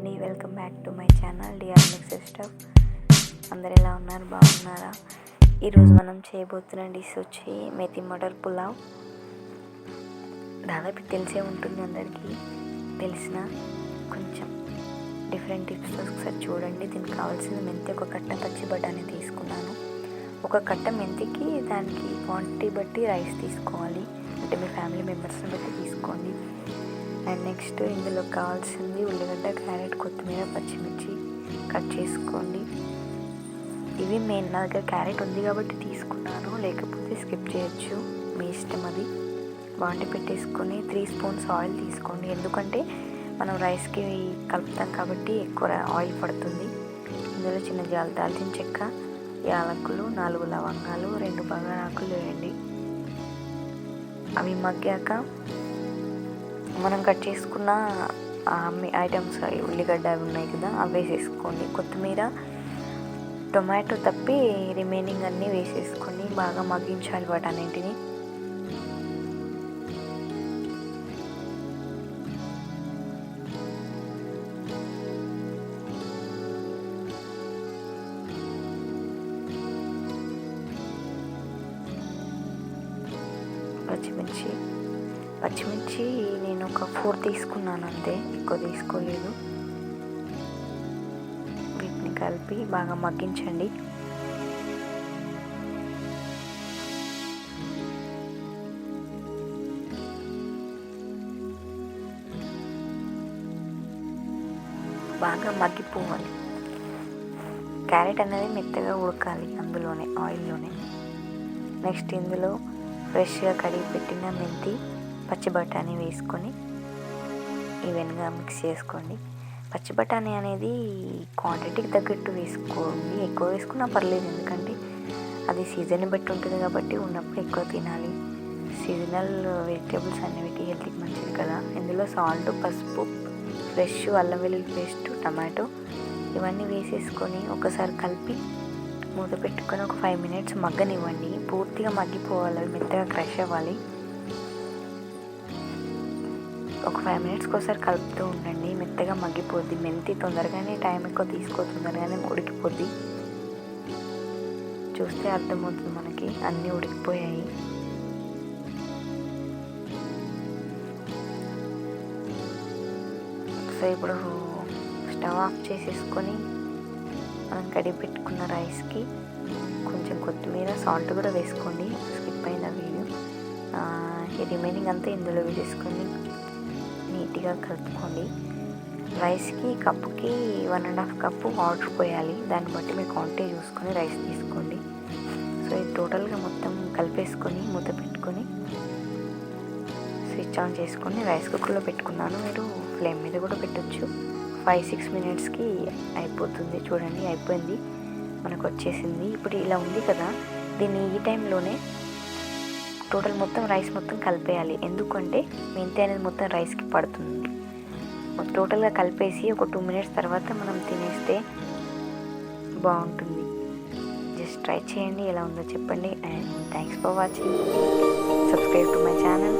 అండి. Welcome back to my channel DR mixer stuff. అందరు ఎలా ఉన్నారు? బాగున్నారా? ఈరోజు మనం చేయబోతున్న డిష్ వచ్చి మెతి మటర్ పులావ్. దాదాపు తెలిసే ఉంటుంది అందరికీ. తెలిసిన కొంచెం డిఫరెంట్ టిప్స్ ఒకసారి చూడండి. దీనికి కావాల్సిన మెంతి ఒక కట్ట పచ్చి బఠానీ తీసుకున్నాను. ఒక కట్ట మెంతికి దానికి క్వాంటిటీ బట్టి రైస్ తీసుకోవాలి. అంటే మీ ఫ్యామిలీ మెంబర్స్ని బట్టి తీసుకోండి. అండ్ నెక్స్ట్ ఇందులో కావాల్సింది ఉల్లిగడ్డ క్యారెట్ కొత్తిమీర పచ్చిమిర్చి. కట్ చేసుకోండి. ఇవి మెయిన్ నా దగ్గర క్యారెట్ ఉంది కాబట్టి తీసుకున్నాను. లేకపోతే స్కిప్ చేయొచ్చు. మీ ఇష్టం అది. బాండి పెట్టేసుకొని త్రీ స్పూన్స్ ఆయిల్ తీసుకోండి. ఎందుకంటే మనం రైస్కి కలుపుతాం కాబట్టి ఎక్కువ ఆయిల్ పడుతుంది. ఇందులో చిన్న జాల దాల్చిన చెక్క యాలకులు నాలుగు లవంగాలు రెండు బగారాకులు వేయండి. అవి మగ్గాక మనం కట్ చేసుకున్న ఐటమ్స్ ఉల్లిగడ్డ అవి ఉన్నాయి కదా అవి వేసేసుకోండి. కొత్తిమీర టొమాటో తప్పి రిమైనింగ్ అన్నీ వేసేసుకొని బాగా మగ్గించాలి వాటన్నింటిని. పచ్చిమిర్చి. పచ్చిమిర్చి నేను ఒక ఫోర్ తీసుకున్నాను అంతే ఎక్కువ తీసుకోలేదు. వీటిని కలిపి బాగా మగ్గించండి. బాగా మగ్గిపోవాలి. క్యారెట్ అనేది మెత్తగా ఉడకాలి అందులోనే ఆయిల్లోనే. నెక్స్ట్ ఇందులో ఫ్రెష్గా కడిగి పెట్టిన మెంతి పచ్చి బఠానీ వేసుకొని ఈవెన్గా మిక్స్ చేసుకోండి. పచ్చి బఠానీ అనేది క్వాంటిటీకి తగ్గట్టు వేసుకోండి. ఎక్కువ వేసుకున్నా పర్లేదు ఎందుకంటే అది సీజన్ బట్టి ఉంటుంది కాబట్టి ఉన్నప్పుడు ఎక్కువ తినాలి. సీజనల్ వెజిటేబుల్స్ అనేవి హెల్త్కి మంచిది కదా. ఇందులో సాల్ట్ పసుపు ఫ్రెష్ అల్లం వెల్లుల్లి పేస్ట్ టమాటో ఇవన్నీ వేసేసుకొని ఒకసారి కలిపి మూత పెట్టుకొని ఒక ఫైవ్ మినిట్స్ మగ్గనివ్వండి. పూర్తిగా మగ్గిపోవాలి మెత్తగా క్రష్ అవ్వాలి. ఒక ఫైవ్ మినిట్స్కి ఒకసారి కలుపుతూ ఉండండి. మెత్తగా మగ్గిపోద్ది. మెంతి తొందరగానే టైం ఎక్కువ తీసుకో తొందరగానే ఉడికిపోద్ది. చూస్తే అర్థమవుతుంది మనకి. అన్నీ ఉడికిపోయాయి. సో ఇప్పుడు స్టవ్ ఆఫ్ చేసేసుకొని మనం కడిగి పెట్టుకున్న రైస్కి కొంచెం కొత్తిమీర సాల్ట్ కూడా వేసుకోండి. స్కిప్ అయిన వీడియో ఈ రిమైనింగ్ అంతా ఇందులో వేసేసుకొని నీట్గా కలుపుకోండి. రైస్కి కప్పుకి one and half cup water పోయాలి. దాన్ని బట్టి మీ క్వాంటిటీ చూసుకొని రైస్ తీసుకోండి. సో ఇది టోటల్గా మొత్తం కలిపేసుకొని మూత పెట్టుకొని స్విచ్ ఆన్ చేసుకొని రైస్ కుక్కర్లో పెట్టుకున్నాను. మీరు ఫ్లేమ్ మీద కూడా పెట్టచ్చు. ఫైవ్ సిక్స్ మినిట్స్కి అయిపోతుంది. చూడండి అయిపోయింది. మనకు వచ్చేసింది. ఇప్పుడు ఇలా ఉంది కదా. దీన్ని ఈ టైంలోనే టోటల్ మొత్తం రైస్ మొత్తం కలిపేయాలి. ఎందుకంటే మెంతి అనేది మొత్తం రైస్కి పడుతుంది. టోటల్గా కలిపేసి ఒక టూ మినిట్స్ తర్వాత మనం తినేస్తే బాగుంటుంది. జస్ట్ ట్రై చేయండి ఎలా ఉందో చెప్పండి and thanks for watching. Subscribe to my channel.